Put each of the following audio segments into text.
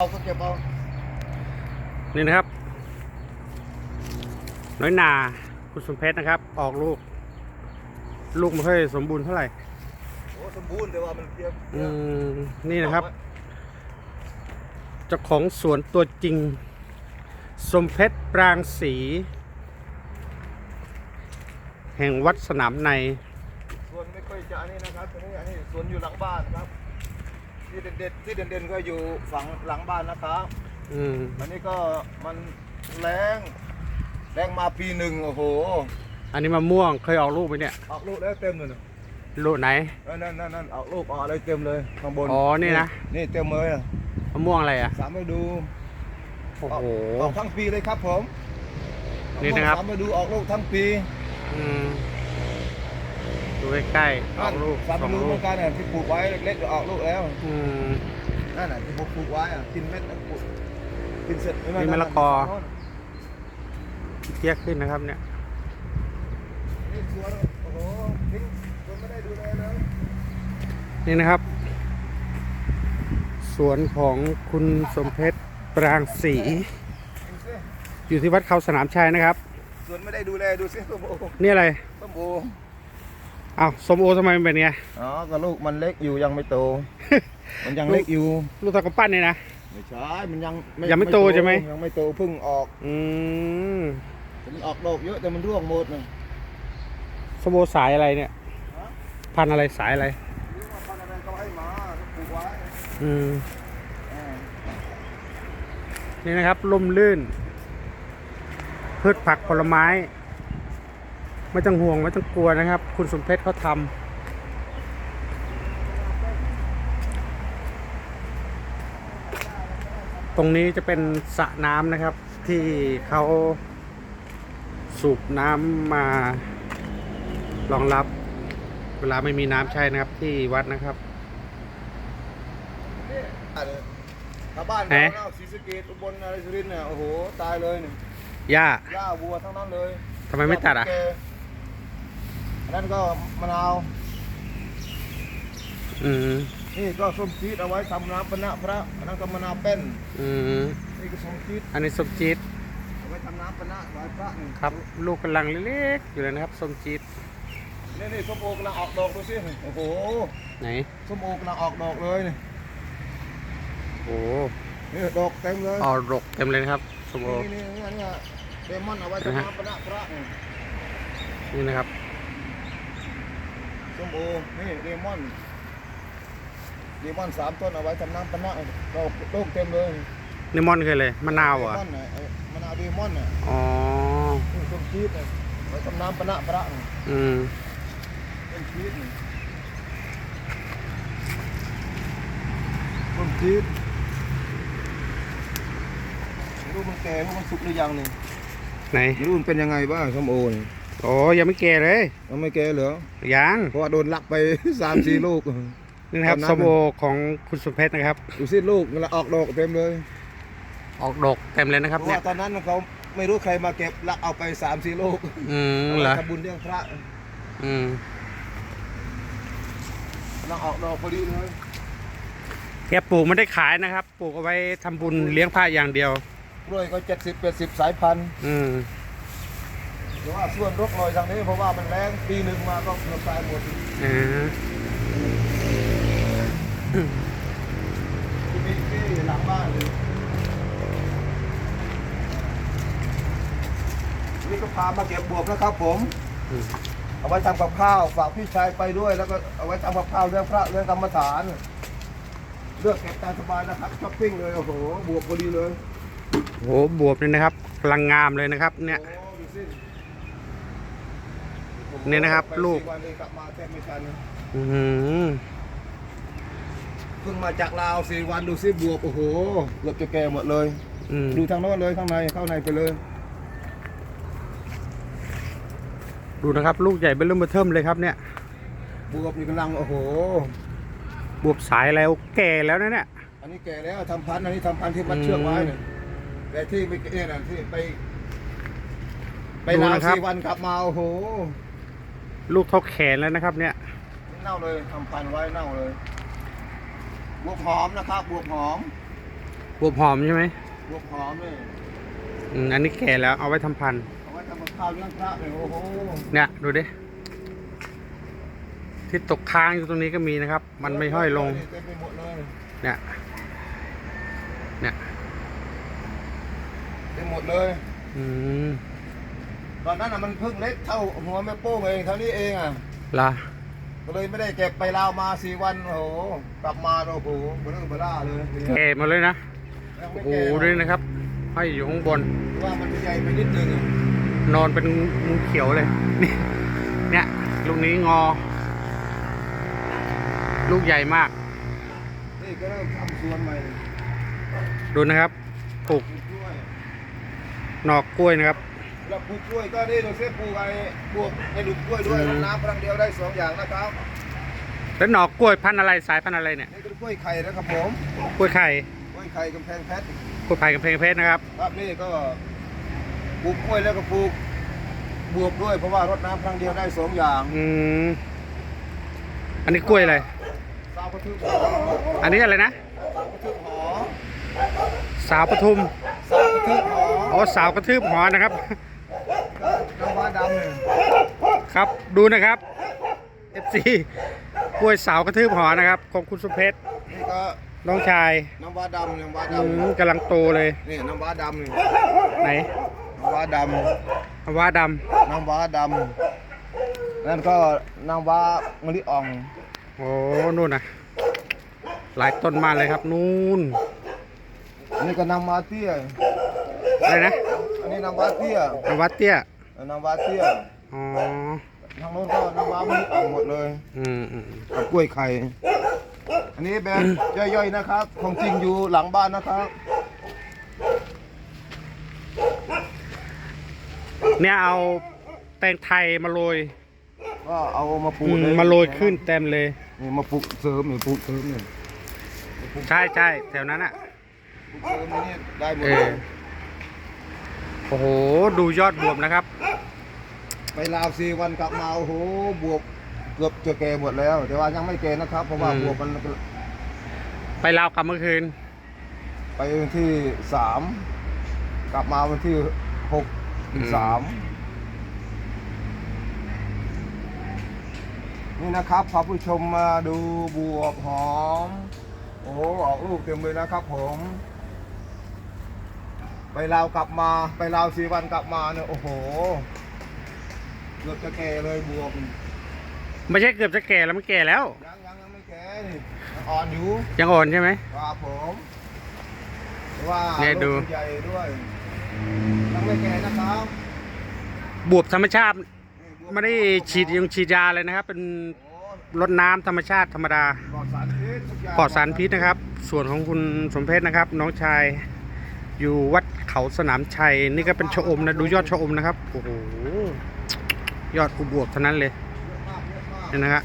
เอาก็เก็บเอานี่นะครับ น้อยนาคุณสมเพชรนะครับ ออกลูก ลูกไม่ค่อยสมบูรณ์เท่าไหร่โอ้สมบูรณ์แต่ว่ามันเพียงอืมนี่นะครับเจ้าของสวนตัวจริง สมเพชรปรางสี แห่งวัดสนามใน สวนไม่ค่อยจะอันนี้นะครับอันนี้อันนี้สวนอยู่หลังบ้านครับ ที่เด่นๆที่เด่นๆก็อยู่ฝั่งหลังบ้านนะครับอืมอันนี้ก็มันแรงแรงมาปีหนึ่งโอ้โหอันนี้มะม่วงเคยออกลูกไหมเนี่ยออกลูกแล้วเต็มเลยนะลูกไหน นั่นนั่นนั่นนั่นออกลูกออกอะไรเต็มเลยข้างบนอ๋อนี่นะ นี่เต็มเลยอะมะม่วงอะไรอะสามฤดูโอ้ออกโห ออกทั้งปีเลยครับผมนี่นะครับ สามฤดูออกลูกทั้งปี อืม ดูใกล้ๆออกลูกสามสองฤดูลูเหมืกอนกันเนี่ยที่ปลูกไว้เล็กๆก็ออกลูกแล้วอืมนั่นน่ะที่ผมปลูกไว้อะกินเม็ดแล้วปลูกกินเสร็จนี่มะละกอเทียกขึ้นนะครับเนี่ยนี่สวนโอ้โหทิ้งสวนไม่ได้ดูแลเลยนี่นะครับ สวนของคุณสมเพชรปรางศรีดูสิอยู่ที่วัดเขาสนามชัยนะครับ สวนไม่ได้ดูแลดูสิส้มโอนี่อะไรส้มโอ อ้าวสมโอทำไมมันเป็นไง อ๋อก็ลูกมันเล็กอยู่ยังไม่โต มันยังเล็กอยู่ ลูกตะกปั้นนี่นะ ไม่ใช่ มันยังยังไม่โตใช่ไหม ยังไม่โตเพิ่งออก อืมมันออกดอกเยอะแต่มันร่วงหมดนะสมโอสายอะไรเนี่ย พันธุ์อะไรสายอะไรนี่ว่าพันธุ์อะไรก็ให้มาปลูกไว้ อืมอ่านี่นะครับลมลื่น พืชผักผลไม้ ไม่ต้องห่วงไม่ต้องกลัวนะครับ คุณสมเพชรเขาทำตรงนี้จะเป็นสระน้ำนะครับ ที่เขาสูบน้ำมารองรับ เวลาไม่มีน้ำใช้นะครับที่วัดนะครับชาวบ้านแหมเราเนาะศรีสะเกดอุบลอะไรสุรินทร์เนี่ยโอ้โหตายเลยเนี่ยหญ้าหญ้าวัวทั้งนั้นเลยทำไมไม่ตัดอะแกอั นนั้นก็มะนาวอืมนี่ก็ส้มจี๊ดเอาไว้ทำน้ำปะนะพระอันนั้นก็มะนาวเป็นอืมนี่ก็ส้มจี๊ดอันนี้ส้มจี๊ดเอาไว้ทำน้ำปะนะไหว้พระนี่ครับ ลูกกำลังเล็กๆอยู่เลยนะครับส้มจี๊ดนี่นี่ส้มโอกำลังออกดอกดูสิโอ้โหไหนส้มโอกำลังออกดอกเลยนี่โอ้นี่ดอกเต็มเลยออรกเต็มเลยนะครับส้มโอนี่นี่นี่นี่เลมอนเอาไว้ทำน้ำปะนะพระนี่นี่นะครับ ส้มโอนี่เลมอนเลมอนสามต้นเอาไว้ทำน้ำปะนะดอกโล่งเต็มเลยนิมอนคืออะไรมะนาวเหรเลอะมอนน่ะไอ้มะนาวเลมอนน่ะอ๋อนี่ส้มจี๊ดน่ะไว้ทำน้ำปะนะพระนี่อืมส้มจี๊ดนี่ส้มจี๊ดไม่รู้มันแก่หรือมันสุกหรือยังนี่ไหน ไม่รู้มันเป็นยังไงบ้างส้มโอนี่ โอ้ยังไม่แก่เลย ยังไม่แก่เหรอยังเพราะว่าโดนลักไปสามสี่ลูกนี่นะครับตอนนั้นส้มโอของคุณสุเพชรนะครับดูสิลูกมันละออกดอกเต็มเลย ออกดอกเต็มเลยนะครับเพราะเนี่ยว่าตอนนั้นเขาไม่รู้ใครมาเก็บลักเอาไปสามสี่ลูกอืมเอาเหรอไปทำบุญเลี้ยงพระอืมละออกดอกพอดีเลยแกปลูกไม่ได้ขายนะครับ ปลูกเอาไว้ทำบุญเลี้ยงพระอย่างเดียวกล้วยก็เจ็ดสิบแปดสิบสายพันธุ์อืม แต่ว่าส่วนรกลอยทางนี้เพราะว่ามันแรงปีหนึ่งมาก็เกือบตายหมดอ่าที่มีที่หลังบ้านเลยนี่ก็พามาเก็บบวบนะครับผมอืมเอาไว้ทำกับข้าวฝากพี่ชายไปด้วย แล้วก็เอาไว้ทำกับข้าวเรื่องพระเรื่องกรรมฐาน เลือกเก็บตามสบายนะครับช้อปปิ้งเลยโอ้โหบวกพอดีเลยโหบวบเลยนะครับกำลังงามเลยนะครับ เนี่ย โอ้ดูสิ นี่นะครับไปลูกสี่วันเลยกลับมาแทบไม่ทันอืมเพิ่งมาจากลาวสี่วันดูสิบวกโอ้โหเกือบจะแก่หมดเลย อืมดูทางโน้นเลยข้างในเข้าในไปเลยดูนะครับ ลูกใหญ่เป็นเริ่มเบอร์เทิมเลยครับเนี่ย บวกนี่กำลังโอ้โห บวบสายแล้วแก่แล้วนะเนี่ย อันนี้แก่แล้วทำพันธุ์อันนี้ทำพันธุ์ที่มัดเชือกไว้เนี่ยแต่ที่ไปเนี่ยนะที่ไป ไปดูลาวนะครับ สี่วันกลับมาโอ้โห ลูกเท่าแขนแล้วนะครับ เนี่ยเน่าเลยทำพันธุ์ไว้เน่าเลยบวกหอมนะครับบวกหอมบวบหอมใช่ไหมบวบหอมนี่อืมอันนี้แก่แล้วเอาไว้ทำพันธุ์เอาไว้ทำกับข้าวเลี้ยงพระเลยโอ้โหเนี่ย ดูดิที่ตกค้างอยู่ตรงนี้ก็มีนะครับ มันไม่ห้อยลง เต็มไปหมดเลยเนี่ย เนี่ยเต็มหมดเลย อืม ตอนนั้นอะมันเพิ่งเล็กเท่าหัวแม่โป้งเองเท่านี้เองอะละก็เลยไม่ได้เก็บไปลาวมาสี่วันโอ้โหกลับมาโอ้โหเบลอเบล่าเลยทีนี้แก่หมาเลยนะยังโอ้ไม่โหแก่ด้วยนะครับห้อยอยู่ข้างบนว่ามันใหญ่ไปนิดนึงอะนอนเป็นงูเขียวเลยนี่เนี่ยลูกนี้งอ ลูกใหญ่มากนี่ก็เริ่มทำสวนใหม่ดูนะครับปลูกปลูกกล้วยหนอกกล้วยนะครับ แล้วปลูกกล้วยก็นี่เราเสียปลูกไอ้ปลูกไอ้ลูกกล้วยด้วยอืมรดน้ำครั้งเดียวได้สองอย่างนะครับแล้วหนอกกล้วยพันธุ์อะไรสายพันธุ์อะไรเนี่ยนี่คือกล้วยไข่นะครับผมกล้วยไข่กล้วยไข่กำแพงเพชรกล้วยไผ่กับเพลงเพชรนะครับครับนี่ก็ปลูกกล้วยแล้วก็ปลูกบวบด้วยเพราะว่ารดน้ำครั้งเดียวได้สองอย่างอืมอันนี้กล้วยอะไรสาวกระทืบหออันนี้อะไรนะสาวกระทืบหอสาวปทุมสาวกระทืบหออ๋อสาวกระทืบหอนะครับ น้ำว้าดำหนึ่ง ครับดูนะครับ FC กล้วยสาวกระทืบหอนะครับของคุณสุเพชรนี่ก็น้องชายน้ำว้าดำน้ำว้าอือืดำมกำลังโตเลยนี่น้ำว้าดำหนึ่งไหนน้ำว้าดว่าดำน้ำว้าดำนั่นก็น้ำว้ามะลิอ่องำโอ้นู่นนะหลายต้นมากเลยครับ นู่นนี่ก็น้ำว้าเตี้ยอะไรนะอันนี้น้ำว้าเตี้ยนวัดเตี้ย น้ำว้าเตี้ยอ๋อทางโน้นก็น้ำว้ามะลิอ่องหมดเลยอืมอืมอืมกับกล้วยไข่ อันนี้แบบย่อยๆนะครับ ของจริงอยู่หลังบ้านนะครับ เนี่ยเอาแตงไทยมาโรยก็เอามาปลูอืกมเลยมาโรยขึ้นเต็มเลย นี่มาปลูกเสริมนี่ปลูกเสริมนี่ใช่ใช่แถวนั้นอะ ปลูกเสริมนี่ได้หมดเอเลอ ย โอ้โห ดูยอดบวบนะครับ ไปลาวสี่วันกลับมาโอ้โหบวบเกือบจะแก่หมดแล้ว แต่ว่ายังไม่แก่นะครับ เพราะว่าอืม บวบมันไปลาวกลับเมื่อคืน ไปวันที่สามกลับมาวันที่หกถึงสามนี่นะครับพาผู้ชมมาดูบวบหอม โอ้โหออกลูกเต็มเลยนะครับผม ไปลาวกลับมาไปลาวสี่วันกลับมาเนี่ยโอ้โหเกือบจะแก่เลยบวบไม่ใช่เกือบจะแก่แล้วมันแก่แล้ว ยังยังยังไม่แก่นี่ยังอ่อนอยู่ยังอ่อนใช่ไหมครับผมเพราะว่าเนี่ยดู ลูกใหญ่ด้วยยังไม่แก่นะครับบวบธรรมชาตินี่บวบไม่ได้ฉีดยังฉีดยาเลยนะครับ เป็นโอ้รดน้ำธรรมชาติธรรมดา ปลอดสารพิษทุกอย่างปลอดสารพิษนะครับ ส่วนของคุณสมเพชรนะครับ น้องชายอยู่วัด เขาสนามชัยนี่ก็เป็นชะอมนะดูยอดชะอมนะครับโอ้โหยอดอุบวบเท่านั้นเลยเยอะมากเยอะมากเนี่ยนะครับ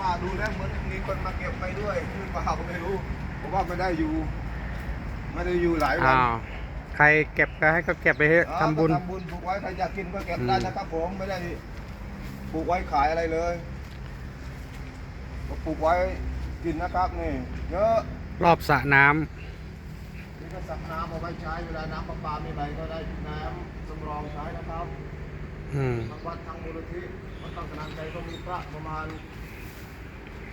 ว่าดูแล้วเหมือนมีคนมาเก็บไปด้วยคือเปล่าก็ไม่รู้เพราะว่าไม่ได้อยู่ไม่ได้อยู่หลายวัอ้าวใครเก็บก็ให้ก็เก็บไปเถอะอ๋อทำบุญก็ทำบุญปลูกไว้ใครอยากกินก็เก็บอืมได้นะครับผมไม่ได้ปลูกไว้ขายอะไรเลยก็ปลูกไว้กินนะครับนี่เยอะรอบสระน้ำนี่ ก็สักน้ำเอาไว้ใช้เวลาน้ำประปามีอะไรก็ได้น้ำสำรองใช้นะครับอืมทางวัดทางมูลนิธิวัดตั้งสนามใจก็มีพระประมาณ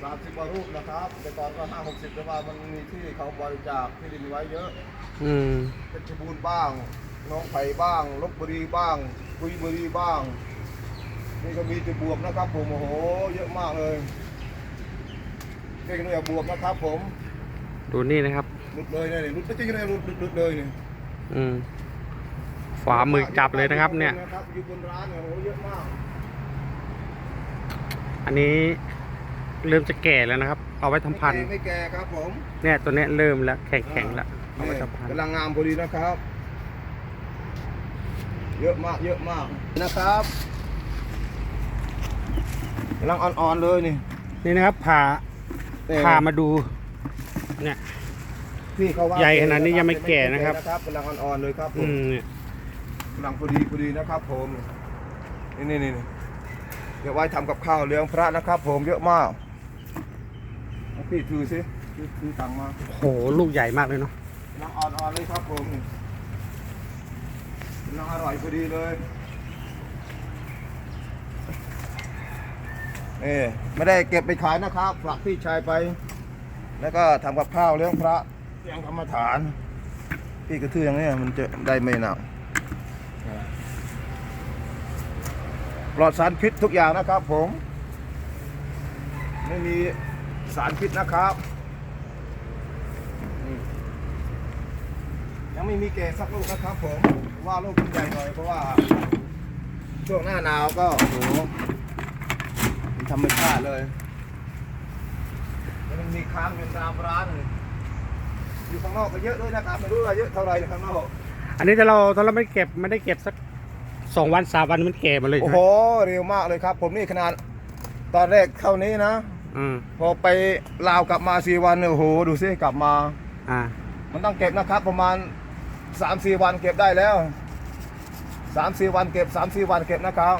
สามสิบกว่ารูปนะครับแต่ก่อนก็ห้าหกสิบแต่ว่ามันมีที่เขาบริจาคที่ดินไว้เยอะ อืมเพชรบูรณ์บ้างหน้องไผ่บ้างลบบุรีบ้างกุยบุรีบ้าง นี่ก็มีจะบวกนะครับ ผมโอ้โห เยอะมากเลยเก่งเลยบวกนะครับผม ดูนี่นะครับ หลุดเลยเนี่ยหลุดไม่ใช่เลยหลุดหลุดหลุดเลยเนี่ยอืมฝามือจับเลยนะครับ เนี่ย อยู่บนร้านเนี่ยโอ้โหเยอะมากอันนี้เริ่มจะแก่แล้วนะครับ เอาไว้ทำพันธุ์ไม่แก่ครับผมเนี่ยตัวเนี้ยเริ่มแล้วแข็งๆแล้วเอาไว้นี่ทำพันธุ์กำลังงามพอดีนะครับ เยอะมากเยอะมากนะครับกำลังอ่อนๆเลยนี่นี่นะครับผ่าแต่พามาดู เนี่ย พี่เขาว่าใหญ่ขนาดนี้ยังไม่แก่นะครับ กำลังอ่อนๆเลยครับผอืมมเนี่ยกำลังพอดีพอดีนะครับผมนี่นี่นี่นี่เดี๋ยวไว้ทำกับข้าวเลี้ยงพระนะครับ ผมเยอะมากเอาพี่ถือสิถือถือตังค์มาโหลูกใหญ่มากเลยเนาะน้ำอ่อนๆเลยครับผมน้ำอร่อยพอดีเลยนี่ไม่ได้เก็บไปขายนะครับฝากพี่ชายไป แล้วก็ทำกับข้าวเลี้ยงพระเลี้ ยังธรรมฐาน พี่กระทืออย่างนี้มันจะได้ไม่หนักปลอดสารพิษทุกอย่างนะครับ ผม ไม่มีสารพิษนะครับ ยังไม่มีเกสักลูกนะครับผม ว่าลูกมันใหญ่หน่อยเพราะว่า ช่วงหน้าหนาวก็โหเป็นธรรมชาติเลย มันมีค้างเป็นตามร้าน อยู่ข้างนอกก็เยอะด้วยนะครับไม่รู้ว่าเยอะเท่าไหร่ข้างนอกอันนี้ถ้าเราถ้าเราไม่เก็บไม่ได้เก็บสักสองวันสามวันมันแก่หมาเลยโอ้ใช่ไหโหมเร็วมากเลยครับ ผมนี่ขนาดตอนแรกเข้านี้นะอืมพอไปลาวกลับมาสี่วันเนี่ยโอ้โหดูสิกลับมา อ่า มันต้องเก็บนะครับ ประมาณสามสี่วันเก็บได้แล้วสามสี่วันเก็บสามสี่วันเก็บนะครับ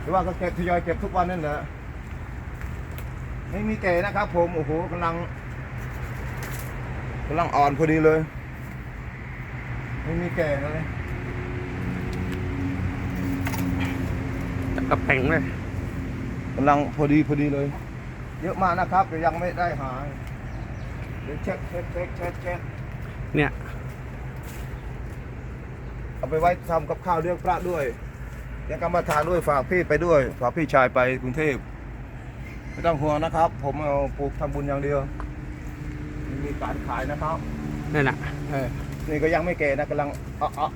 หรือว่าก็เก็บทยอยเก็บทุกวันนั่นแหละไม่มีเก๋นะครับ ผมโอ้โหกำลัง กำลังอ่อนพอดีเลย ไม่มีแก่เลยแต่กระแผงเลยกำลังพอดีพอดีเลย เยอะมากนะครับแต่ยังไม่ได้หาเดี๋ยวเช็คเช็คเช็คเช็คเช็คเนี่ยเอาไปไว้ทำกับข้าวเลี้ยงพระด้วยเลี้ยงกรรมฐานด้วยฝากพี่ไปด้วย ฝากพี่ชายไปกรุงเทพไม่ต้องห่วงนะครับ ผมเอาปลูกทำบุญอย่างเดียวไม่มีการขายนะครับ นั่นน่ะเออนี่ก็ยังไม่แก่นะกำลังเอะ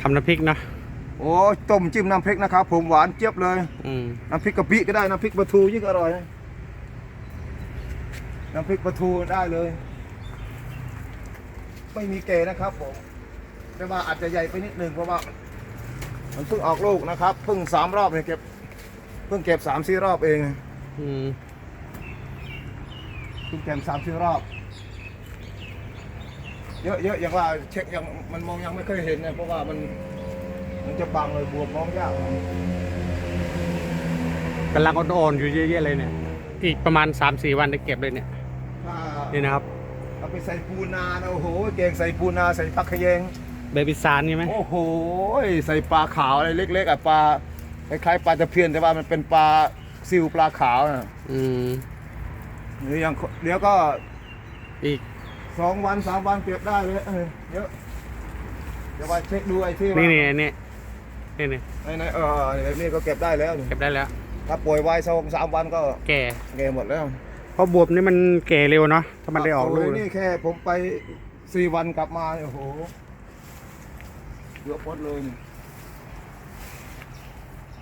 ทำน้ำพริกนะโอ้ยต้มจิ้มน้ำพริกนะครับ ผมหวานเจี๊ยบเลยอืมน้ำพริกกะปิก็ได้น้ำพริกปลาทูยิ่งอร่อยน้ำพริกปลาทูได้เลย ไม่มีเกนะครับผมแต่ว่าอาจจะใหญ่ไปนิดนึงเพราะว่า มันเพิ่งออกลูกนะครับเพิ่งสามรอบเนี่ยเก็บ เพิ่งเก็บสามสี่รอบเอง อืม เพิ่งเก็บสามสี่รอบ เยอะเยอะอย่างว่าเช็คยังมันมองยังไม่เคยเห็นเนี่ยเพราะว่ามันมันจะบังเลยบวมมองยากกำลังอ่อนๆอยู่เยอะๆเลยเนี่ย อีกประมาณสามสี่วันได้เก็บเลยเนี่ยถ้านี่นะครับเอาไปใส่ปูนานะโอ้โหเกงใส่ปูนาใส่ผักขะแยงเบบี้ซานใช่ไหมโอ้โหใส่ปลาขาวอะไรเล็ก ๆอะปลาคล้ายๆปลาตะเพียนแต่ว่ามันเป็นปลาซิวปลาขาวนะ อืม เดี๋ยวยังเดี๋ยวก็อีกสองวันสามวันเก็บได้เลยเออเยอะเดี๋ยวว่าเช็คดูไอ้ที่ว่านี่นี่นี่นี่นี่ในในเออแบบนี้ก็เก็บได้แล้วนี่เก็บได้แล้ว ถ้าป่วยไว้สองสามวันก็แก่เกหมดแล้วเพราะบวบนี่มันแก่เร็วเนาะถ้ามันได้ออกลูกโยนี่แค่ผมไปสี่วันกลับมาเนี่ยโอ้โหเยอะพดเลยนี่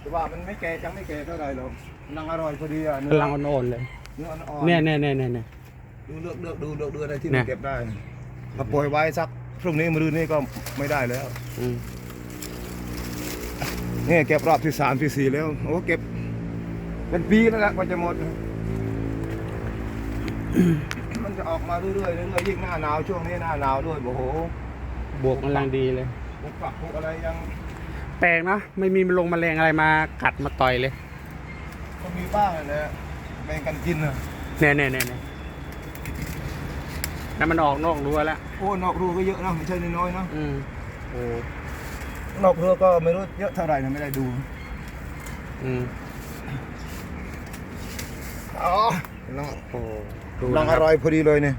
แต่ว่ามันไม่แก่จังไม่แก่เท่าไหร่หรอกนังอร่อยพอดีอะเนื้กำลังอ่อนๆเลย เนื้ออ่อนๆเนี่ยเนี่ยเนี่ยเนี่ยเนี่ย ดูเลือกเลือกดูเลือกดูอะไรที่เนี่มันย เก็บได้ถ้าปล่อยไว้สักพรุ่งนี้มะรืนนี้ก็ไม่ได้แล้วอืมนี่เก็บรอบที่สามที่สี่แล้วโอ้เก็บ เป็นปีแล้วแหละกว่าจะหมด มันจะออกมาเรื่อยๆเรื่อยๆยิ่งหน้าหนาวช่วงนี้หน้าหนาวด้วยโอ้โหบวกกำลังดีเลย พวกฝักพวกอะไรยัง แปลกเนอะไม่มีลงแมลงอะไรมากัดมาต่อยเลย ก็มีบ้างแหละ แบ่งกันกินนะเนี่ยเนี่ยเนี่ยเนี่ยแล้วมันออกนอกรั้วแล้วโอ้นอกรูก็เยอะนะไม่ใช่น้อยๆนะอืมโอ้นอกรูก็ไม่รู้เยอะเท่าไหร่นะไม่ได้ดูอืมอ๋อลังโอ้ดูลังนะคอบร่อยพอดีเลยเนี่ย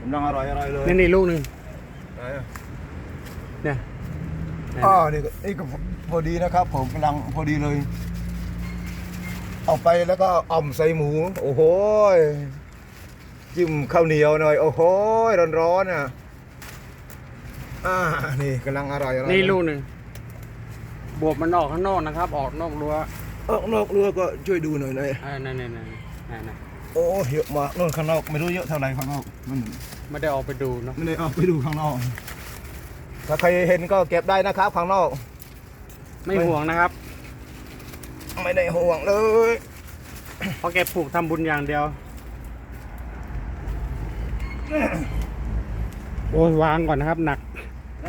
กำลังอร่อยอร่อยเลยนี่นี่ลูกหนึ่งไหนอะเนี่ยเนี่ยอ๋อนี่ก็นี่ก็พอดีนะครับ ผมกำลังพอดีเลย เอาไปแล้วก็อ่อมใส่หมู โอ้โหยจิ้มข้าวเหนียวหน่อย โอ้โหยร้อนๆอะอ่านี่กำลังอร่อยอร่อยนี่ลูกหนึ่งบวบมันออกข้างนอกนะครับ ออกนอกรั้วเออนอกเรือก็ช่วยดูหน่อยหน่อยอ่านั่นนั่นนั่นนั่นนั่นโอ้เยอะมากนู่นข้างนอกไม่รู้เยอะเท่าไหร่ข้างนอกมันไม่ได้ออกไปดูเนาะไม่ได้เอาไปดูข้างนอก ถ้าใครเห็นก็เก็บได้นะครับข้างนอก ไม่ห่วงนะครับ ไม่ได้ห่วงเลยเพราะแกปลูกทำบุญอย่างเดียว โอ้ยวางก่อนนะครับ หนัก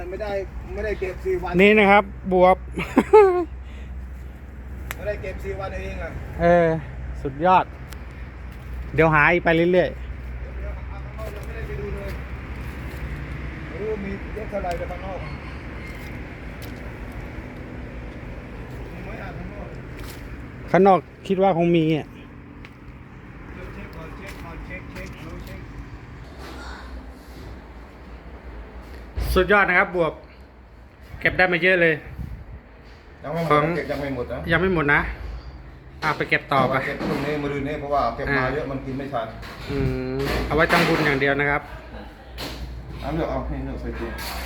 ไม่ได้ไม่ได้เก็บสี่วันนี่นะครับ บวบ ไม่ได้เก็บสี่วันเองอะเออ สุดยอด เดี๋ยวหายไปเรื่อยๆเดี๋ยวข้างนอกยังไม่ได้ไปดูเลยไม่มีเยอะเท่าไหร่ไปข้างนอก ข้างนอกคิดว่าคงมีอะเดี๋ยวเช็คก่อนเช็คก่อนเช็คเช็คดูเช็คสุดยอดนะครับบวบ เก็บได้มาเยอะเลย ยังไม่หมขอดงนะเก็บยังไม่หมดนะยังไม่หมดนะอะไปเก็บต่อไปเก็บพรุ่งนี้มาดูนี้เพราะว่าเก็บมาอ่าเยอะมันกินไม่ทันอืมเอาไว้ทำบุญอย่างเดียวนะครับเอาเลือกเอาให้เลือกใส่ตัว